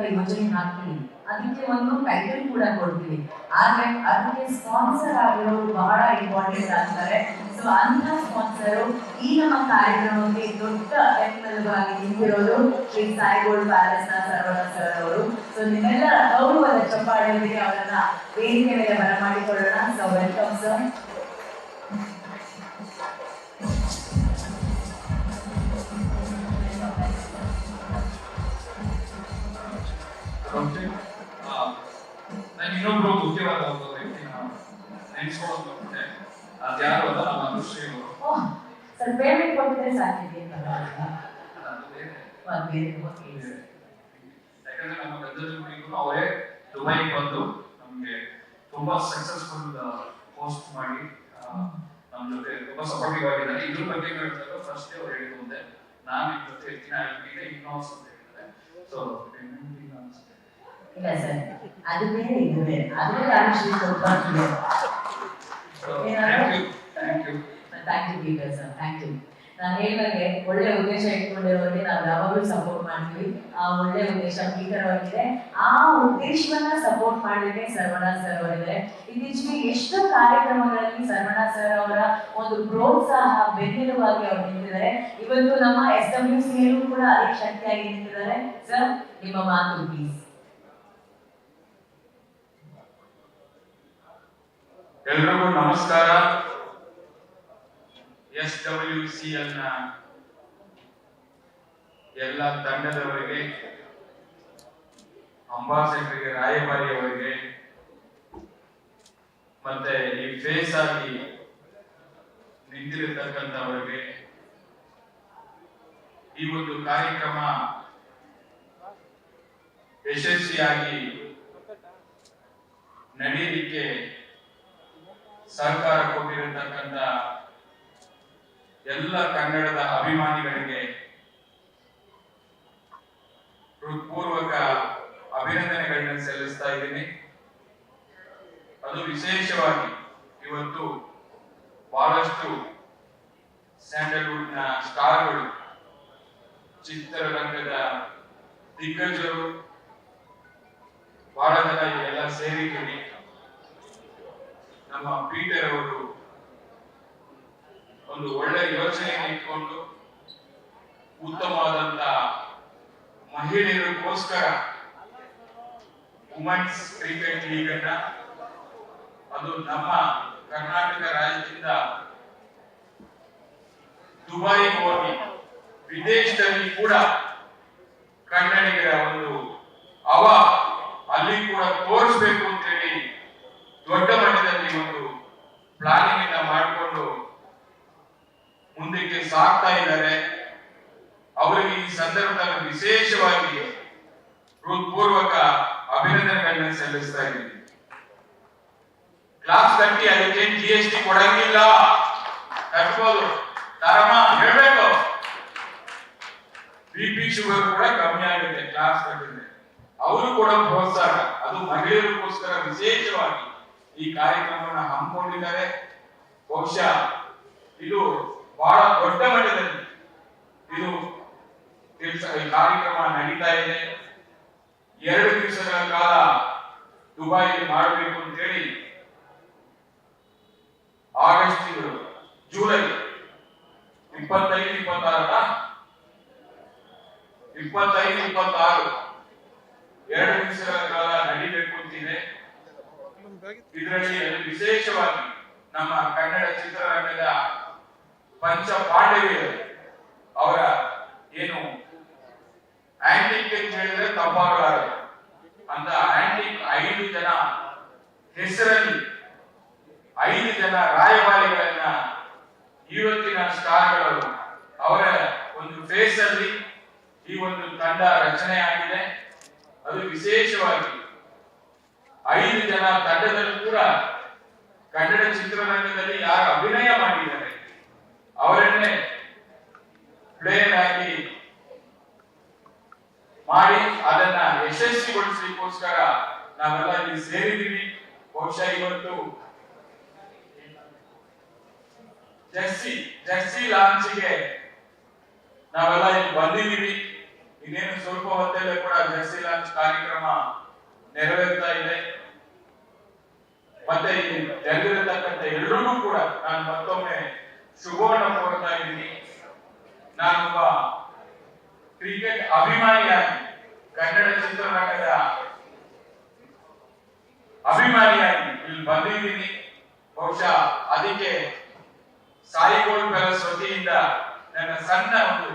ಯೋಜನೆ ಹಾಕ್ತೀವಿ ಅದಕ್ಕೆ ಒಂದು ಟೈಟಲ್ ಕೂಡ ಕೊಡ್ತೀವಿ. ಆದ್ರೆ ಅದಕ್ಕೆ ಸ್ಪಾನ್ಸರ್ ಆಗಿರೋರು ಬಹಳ ಇಂಪಾರ್ಟೆಂಟ್ ಆಗ್ತಾರೆ. ಸೊ ಅಂತ ಸ್ಪಾನ್ಸರು ಈ ನಮ್ಮ ಕಾರ್ಯಕ್ರಮಕ್ಕೆ ದೊಡ್ಡ ಬೆಂಬಲವಾಗಿ ನಿಂತಿರೋದು ಶ್ರೀ ಸಾಯಿಗೋಲ್ಡ್ ಪ್ಯಾಲೇಸ್ನ ಸರ್ವಣ ಸರ್ ಅವರು. ಸೊ ನಿಮ್ಮೆಲ್ಲರ ಗೌರವದ ಚಪ್ಪಾಳೆಯೊಂದಿಗೆ ಅವರನ್ನ ವೇದಿಕೆ ಮೇಲೆ ಬರಮಾಡಿಕೊಳ್ಳೋಣ. ಸೊ ವೆಲ್ಕಮ್ ಸರ್ ಮತ್ತೆ ನಾನು ಇನ್ನೊಬ್ರು ಮುಖ್ಯವಾದ ಒಬ್ಬ ವ್ಯಕ್ತಿನ ನೆನೆಸ್ಕೊಳ್ಳೋದು ನೋಡಿದೆ ಅದ್ಯಾರು ಅಲ್ಲ ನಮ್ಮ ಅನುಶ್ರೀ ಅವರು ಸರ್ ಪೇಮೆಂಟ್ ಕೊಟ್ಟಿದ್ರೆ ಸಾಕಿದೆ ಅದು ಯಾಕಂದ್ರೆ ನಮ್ಮ ಗದ್ದಲುಗಳಿಗೂ ಅವರೇ ದುಬೈಗೆ ಬಂದು ನಮಗೆ ತುಂಬಾ ಸಕ್ಸಸ್ಫುಲ್ ಪೋಸ್ಟ್ ಮಾಡಿ ನಮ್ಮ ಜೊತೆ ತುಂಬಾ ಸಪೋರ್ಟಿವ್ ಆಗಿದ್ದಾರೆ ಇದ್ರ ಬಗ್ಗೆ ಹೇಳಿದಾಗ ಫಸ್ಟ್ ಅವ್ರು ಹೇಳಿದ್ದು ಮುಂದೆ ನಾನು ಇದ್ರ ಜೊತೆ ಹೆಚ್ಚಿನ ಇನ್ನೋಸ್ ಅಂತ ಹೇಳಿದ್ದಾರೆ ಸೊ ಇಲ್ಲ ಸರ್ ಅದು ಬೇರೆ ಇದು ಬೇರೆ. ಅದು ರಾಜಶ್ರೀ ಸ್ವಲ್ಪ thank you Peter sir thank you ನಾನು ಹೇಳಿದಾಗೆ ಒಳ್ಳೆ ಉದ್ದೇಶ ಇಟ್ಕೊಂಡಿರೋರಿಗೆ ನಾವು ಯಾವಾಗಲೂ ಸಪೋರ್ಟ್ ಮಾಡ್ತೀವಿ. ಆ ಒಳ್ಳೆ ಉದ್ದೇಶ ಭೀಕರವಾಗಿದೆ ಆ ಉದ್ದೇಶವನ್ನ ಸಪೋರ್ಟ್ ಮಾಡಲಿಕ್ಕೆ ಸರ್ವಣ ಸರ್ ಅವರಿದ್ದಾರೆ. ಇತ್ತೀಚೆಗೆ ಎಷ್ಟು ಕಾರ್ಯಕ್ರಮಗಳಲ್ಲಿ ಸರ್ವಣ ಸರ್ ಅವರ ಒಂದು ಪ್ರೋತ್ಸಾಹ ಬೆನ್ನೆಲುವಾಗಿ ಅವರು ನಿಂತಿದ್ದಾರೆ. ಇವತ್ತು ನಮ್ಮ ಎಸ್ ಡಬ್ಲ್ಯೂ ಸಿ ಕೂಡ ಅದೇ ಶಕ್ತಿಯಾಗಿ ನಿಂತಿದ್ದಾರೆ. ಸರ್ ನಿಮ್ಮ ಮಾತು ಪ್ಲೀಸ್ ಎಲ್ರಿಗೂ ನಮಸ್ಕಾರ. ಎಸ್ ಡಬ್ಲ್ಯೂ ಸಿ ಎಲ್ನ ಎಲ್ಲ ತಂಡದವರಿಗೆ, ಅಂಬಾಸಿಡರ್ಗೆ ರಾಯಭಾರಿ ಅವರಿಗೆ ಮತ್ತೆ ಈ ಫೇಸ್ ಆಗಿ ನಿಂತಿರತಕ್ಕಂಥವರಿಗೆ ಈ ಒಂದು ಕಾರ್ಯಕ್ರಮ ಯಶಸ್ವಿಯಾಗಿ ನಡೆಯಲಿಕ್ಕೆ ಸರ್ಕಾರ ಕೊಟ್ಟಿರತಕ್ಕಂತ ಎಲ್ಲ ಕನ್ನಡದ ಅಭಿಮಾನಿಗಳಿಗೆ ಹೃತ್ಪೂರ್ವಕ ಅಭಿನಂದನೆಗಳನ್ನ ಸಲ್ಲಿಸ್ತಾ ಇದ್ದೀನಿ. ಅದು ವಿಶೇಷವಾಗಿ ಇವತ್ತು ಬಹಳಷ್ಟು ಸ್ಯಾಂಡಲ್ವುಡ್ನ ಸ್ಟಾರ್ಗಳು, ಚಿತ್ರರಂಗದ ದಿಗ್ಗಜರು ಬಹಳ ಜನ ಎಲ್ಲ ಸೇರಿದ್ದೀರಿ ನಮ್ಮ ಪೀಟರ್ ಅವರು ಒಂದು ಒಳ್ಳೆ ಯೋಚನೆ ಇಟ್ಕೊಂಡು ಉತ್ತಮವಾದಂತ ಮಹಿಳೆಯರಿಗೋಸ್ಕರ ವುಮೆನ್ಸ್ ಕ್ರಿಕೆಟ್ ಲೀಗ್ ಅನ್ನ ಅದು ನಮ್ಮ ಕರ್ನಾಟಕ ರಾಜ್ಯದಿಂದ ದುಬೈ ಹೋಗಿ ವಿದೇಶದಲ್ಲಿ ಕೂಡ ಕನ್ನಡಿಗರ ಒಂದು ಅವ ಅಲ್ಲಿ ಕೂಡ ತೋರಿಸ್ಬೇಕು ಅಂತೇಳಿ ದೊಡ್ಡ ಮಟ್ಟದಲ್ಲಿ ಒಂದು ಪ್ಲಾನಿಂಗ್ ಅನ್ನ ಮಾಡಿಕೊಂಡು ಮುಂದಕ್ಕೆ ಸಾಗ್ತಾ ಇದ್ದಾರೆ. ಅವರಿಗೆ ಈ ಸಂದರ್ಭದಲ್ಲಿ ವಿಶೇಷವಾಗಿ ಹೃತ್ಪೂರ್ವಕ ಅಭಿನಂದನೆಗಳನ್ನ ಸಲ್ಲಿಸ್ತಾ ಇದ್ದೀನಿ. ಕ್ಲಾಸ್ ಕಟ್ಟಿ ಅದಕ್ಕೆ ಜಿ ಎಸ್ ಟಿ ಕೊಡಂಗಿಲ್ಲ. ಕಟ್ಬೋದು ತರಮ ಹೇಳ್ಬೇಕು. ಬಿ ಕೂಡ ಕಮ್ಮಿ ಆಗುತ್ತೆ ಕ್ಲಾಸ್ ಕಟ್ಟಿದ್ರೆ ಅವರು ಕೂಡ ಪ್ರೋತ್ಸಾಹ, ಅದು ಮಹಿಳೆಯರಿಗೋಸ್ಕರ ವಿಶೇಷವಾಗಿ. ಈ ಕಾರ್ಯಕ್ರಮವನ್ನು ಹಮ್ಮಿಕೊಂಡಿದ್ದಾರೆ. ಬಹುಶಃ ಇದು ಬಹಳ ದೊಡ್ಡ ಮಟ್ಟದಲ್ಲಿ ಇದು ಈ ಕಾರ್ಯಕ್ರಮ ನಡೀತಾ ಇದೆ. ಎರಡು ದಿವಸಗಳ ಕಾಲ ದುಬೈಗೆ ಮಾಡಬೇಕು ಅಂತೇಳಿ ಆಗಸ್ಟ್ ತಿಂಗಳು, ಜೂಲೈ ಇಪ್ಪತ್ತೈದು ಇಪ್ಪತ್ತಾರರ ಇಪ್ಪತ್ತೈದು, ಇಪ್ಪತ್ತಾರು. ಎರಡು ದಿವಸಗಳ ಕಾಲ ನಡೀಬೇಕು ಅಂತಿದೆ. ಇದರಲ್ಲಿ ವಿಶೇಷವಾಗಿ ನಮ್ಮ ಕನ್ನಡ ಚಿತ್ರರಂಗದ ಪಂಚ ಪಾಂಡವಿಯರು ಅವರ ಏನು ಆಂಟಿಕ್ ಅಂತ ಹೇಳಿದ್ರೆ ತಪ್ಪಾಗಲಾರದು ಅಂತ ಆಂಟಿಕ್ ಐದು ಜನ ಹೆಸರಲ್ಲಿ ಐದು ಜನ ರಾಯಭಾರಿಗಳನ್ನ ಇವತ್ತಿನ ಸ್ಟಾರ್ಗಳು ಅವರ ಒಂದು ಫೇಸ್ ಅಲ್ಲಿ ಈ ಒಂದು ತಂಡ ರಚನೆ ಆಗಿದೆ. ಅದು ವಿಶೇಷವಾಗಿ ಐದು ಜನ ತಂಡದಲ್ಲಿ ಕೂಡ ಕನ್ನಡ ಚಿತ್ರರಂಗದಲ್ಲಿ ಯಾರು ಅಭಿನಯ ಮಾಡಿದ್ದಾರೆ. ಅವರನ್ನೇ ಪ್ಲೇಯರ್ ಆಗಿ ಮಾಡಿ ಅದನ್ನ ಯಶಸ್ವಿಗೊಳಿಸಲಿಕ್ಕೋಸ್ಕರ ನಾವೆಲ್ಲ ಇಲ್ಲಿ ಸೇರಿದೀವಿ ಬಹುಶಃ ಇವತ್ತು ಜರ್ಸಿ ಜರ್ಸಿ ಲಾಂಚ್ಗೆ ನಾವೆಲ್ಲ ಇಲ್ಲಿ ಬಂದಿದ್ದೀವಿ. ಇನ್ನೇನು ಸ್ವಲ್ಪ ಹೊತ್ತಲ್ಲೇ ಕೂಡ ಜರ್ಸಿ ಲಾಂಚ್ ಕಾರ್ಯಕ್ರಮ ನೆರವೇರ್ತಾ ಇದೆ. ಮತ್ತೆ ಇಲ್ಲಿ ತೆರೆದಿರತಕ್ಕಂಥ ಎಲ್ರಿಗೂ ಕೂಡ ನಾನು ಮತ್ತೊಮ್ಮೆ ಶುಭವನ್ನು ಕೋರ್ತಾ ಇದ್ದೀನಿ ನಾನೊಬ್ಬ ಕ್ರಿಕೆಟ್ ಅಭಿಮಾನಿಯಾಗಿ, ಕನ್ನಡ ಚಿತ್ರರಂಗದ ಅಭಿಮಾನಿಯಾಗಿ ಇಲ್ಲಿ ಬಂದಿದ್ದೀನಿ. ಬಹುಶಃ ಅದಕ್ಕೆ ಸಾಯಿಗೋಲ್ಡ್ ಪ್ಯಾಲೇಸ್ ವತಿಯಿಂದ ನನ್ನ ಸಣ್ಣ ಒಂದು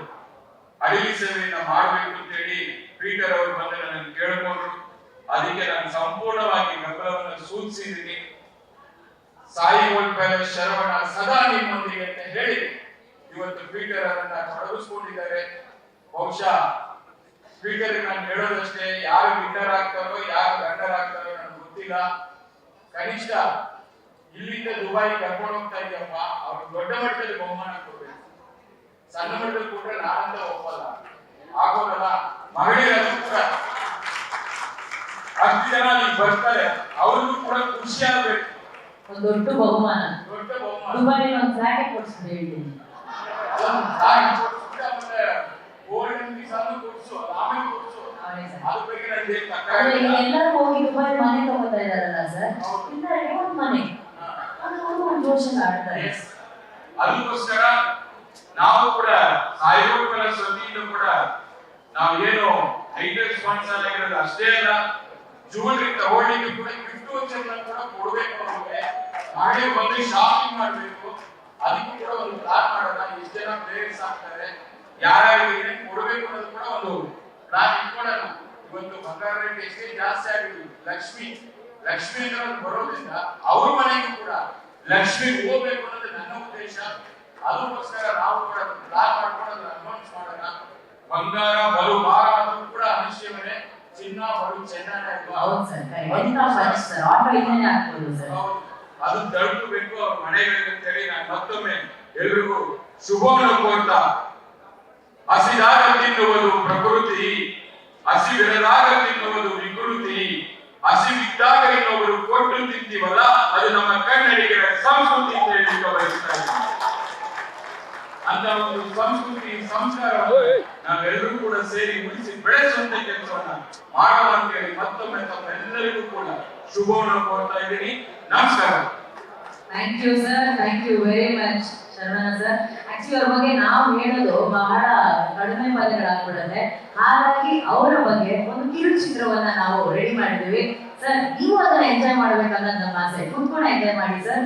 ಅಡಿಗೆ ಸೇವೆಯನ್ನ ಮಾಡಬೇಕು ಅಂತೇಳಿ ಪೀಟರ್ ಅವರು ಬಂದು ನನ್ನನ್ನು ಕೇಳ್ಕೊಂಡ್ರು ಅದಕ್ಕೆ ನಾನು ಸಂಪೂರ್ಣವಾಗಿ ಬೆಂಬಲವನ್ನು ಸೂಚಿಸಿದ್ದೀನಿ. ಸಾಯಿ ಮೇಲೆ ಶರವಣ ಸದಾ ನಿಮ್ಮೊಂದಿಗೆ ಅಂತ ಹೇಳಿ ಇವತ್ತು ಪೀಟರ್ ಅವರನ್ನ ತೊಡಗಿಸ್ಕೊಂಡಿದ್ದಾರೆ. ಬಹುಶಃ ಪೀಟರ್ ನಾನು ಹೇಳೋದಷ್ಟೇ ಯಾರು ವಿನ್ನರ್ ಆಗ್ತಾರೋ ಯಾರು ರನ್ನರ್ ಆಗ್ತಾರೋ ನನಗೆ ಗೊತ್ತಿಲ್ಲ. ಕನಿಷ್ಠ ಇಲ್ಲಿಂದ ದುಬೈ ಕರ್ಕೊಂಡು ಹೋಗ್ತಾ ಇದೆಯಪ್ಪ. ಅವ್ರು ದೊಡ್ಡ ಮಟ್ಟದಲ್ಲಿ ಬಹುಮಾನ ಕೊಡ್ಬೇಕು. ಸಣ್ಣ ಮಟ್ಟದಲ್ಲಿ ಕೊಟ್ರೆ ನಾನಂತ ಒಪ್ಪಲ್ಲ. ಆಗೋದಲ್ಲ ಮಹಿಳೆಯರು ಕೂಡ ಅಷ್ಟು ಜನ ಅಲ್ಲಿ ಬರ್ತಾರೆ. ಅವ್ರಿಗೂ ಕೂಡ ಖುಷಿ ಆಗ್ಬೇಕು. ಒಂದು ದೊಡ್ಡ ಬಹುಮಾನ. ದೊಡ್ಡ ಬಹುಮಾನ. ದುಬೈ ಒಂದು ಫ್ಲಾಟೆ ಕೊಡ್ಸ್ಬಿಟ್ಟು ಹೇಳ್ತೀನಿ. ಒಂದು ಕೊಡ್ಸ್ಬಿಟ್ಟು ಆಮೇಲೆ ಗೋಲ್ಡನ್ ವೀಸಾನು ಕೊಡ್ಸು ಆಮೇಲೆ ಕೊಡ್ಸು. ಅದ್ರ ಬಗ್ಗೆ ನನಗೆ ಎಲ್ಲರೂ ಹೋಗಿ ಮನೆ ತಗೋತಾ ಇದಾರಲ್ಲ ಸರ್? ಒಂದು ಮನೆ. ಹಾ. ಅದು ಒಂದು ಜೋಶಲ್ಲಿ ಆಡ್ತಾರೆ ಅದಕ್ಕೋಸ್ಕರ ನಾವು ಕೂಡ ಕೂಡ ನಾವು ಏನು ಐಟಲ್ ಸ್ಪಾನ್ಸರ್ ಆಗಿರೋದು ಅಷ್ಟೇ ಅಲ್ಲ ಜುವೆಲ್ರಿ ತಗೊಳ್ಳಿಕ್ಕೆ ಕೂಡ ಗಿಫ್ಟ್ ವೋಚರ್ ಕೂಡ ಕೊಡಬೇಕು ಅಂದ್ರೆ ನಾಳೆ ಬಂದು ಶಾಪಿಂಗ್ ಮಾಡಬೇಕು. ಅದಕ್ಕೂ ಕೂಡ ಒಂದು ಪ್ಲಾನ್ ಮಾಡೋಣ. ಎಷ್ಟು ಜನ ಪ್ಲೇಯರ್ಸ್ ಆಗ್ತಾರೆ, ಯಾರ್ಯಾರಿಗೆ ಕೊಡಬೇಕು ಅನ್ನೋದು ಕೂಡ ಒಂದು ಪ್ಲಾನ್ ಇಟ್ಕೊಳ್ಳೋಣ. ಇವತ್ತು ಬಂಗಾರ ರೇಟ್ ಎಷ್ಟೇ ಜಾಸ್ತಿ ಆಗಿದೆ ಲಕ್ಷ್ಮಿ ಲಕ್ಷ್ಮಿ ಅನ್ನೋದು ಬರೋದ್ರಿಂದ ಅವ್ರ ಮನೆಗೂ ಕೂಡ ಲಕ್ಷ್ಮಿ ಹೋಗ್ಬೇಕು ಅನ್ನೋದು ನನ್ನ ಉದ್ದೇಶ. ಅದಕ್ಕೋಸ್ಕರ ನಾವು ಕೂಡ ಪ್ಲಾನ್ ಮಾಡ್ಕೊಂಡು ಅದನ್ನ ಮಾಡೋಣ. ಬಂಗಾರ ತಲುಪಬೇಕು ಅವ್ರ ಮನೆಗಳಿಗೆ ಅಂತೇಳಿ ನಾನು ಮತ್ತೊಮ್ಮೆ ಎಲ್ರಿಗೂ ಶುಭವನ್ನು ಕೋರ್ತಾ ಹಸಿದಾಗ ತಿನ್ನುವುದು ಪ್ರಕೃತಿ ಹಸಿವಿರದಾಗ ತಿನ್ನುವುದು ವಿಕೃತಿ ಹಸಿವಿದ್ದಾಗ ಇನ್ನೊಬ್ಬರು ಕೊಟ್ಟು ತಿಂತೀವಲ್ಲ, ಅದು ನಮ್ಮ ಕನ್ನಡಿಗರ ಸಂಸ್ಕೃತಿ ಅಂತ ಬಯಸ್ತಾ ಅಂತ ಒಂದು ಸಂಸ್ಕೃತಿ ಸಂಸ್ಕಾರವನ್ನು ನಾವೆಲ್ಲರೂ ಕೂಡ ಸೇರಿ ಉಳಿಸಿ ಬೆಳೆಸುವಂತ ಕೆಲಸವನ್ನ ಮಾಡೋಣ ಅಂತೇಳಿ ಮತ್ತೊಮ್ಮೆ ತಮ್ಮೆಲ್ಲರಿಗೂ ಕೂಡ ಶುಭವನ್ನು ಕೋರ್ತಾ ಇದ್ದೀನಿ. ನಮಸ್ಕಾರ. Thank you sir thank you very much ಶರ್ಮನ sir actually ಅವ್ರ ಬಗ್ಗೆ ನಾವು ಹೇಳೋದು ಬಹಳ ಕಡಿಮೆ ಪದಗಳಾಗ್ಬಿಡುತ್ತೆ. ಹಾಗಾಗಿ ಅವರ ಬಗ್ಗೆ ಒಂದು ಕಿರು ಚಿತ್ರವನ್ನ ನಾವು ರೆಡಿ ಮಾಡಿದ್ವಿ ಸರ್ ನೀವು ಅದನ್ನ ಎಂಜಾಯ್ ಮಾಡ್ಬೇಕನ್ನೋದು ನಮ್ಮ ಆಸೆ. ಕುತ್ಕೊಂಡು ಎಂಜಾಯ್ ಮಾಡಿ ಸರ್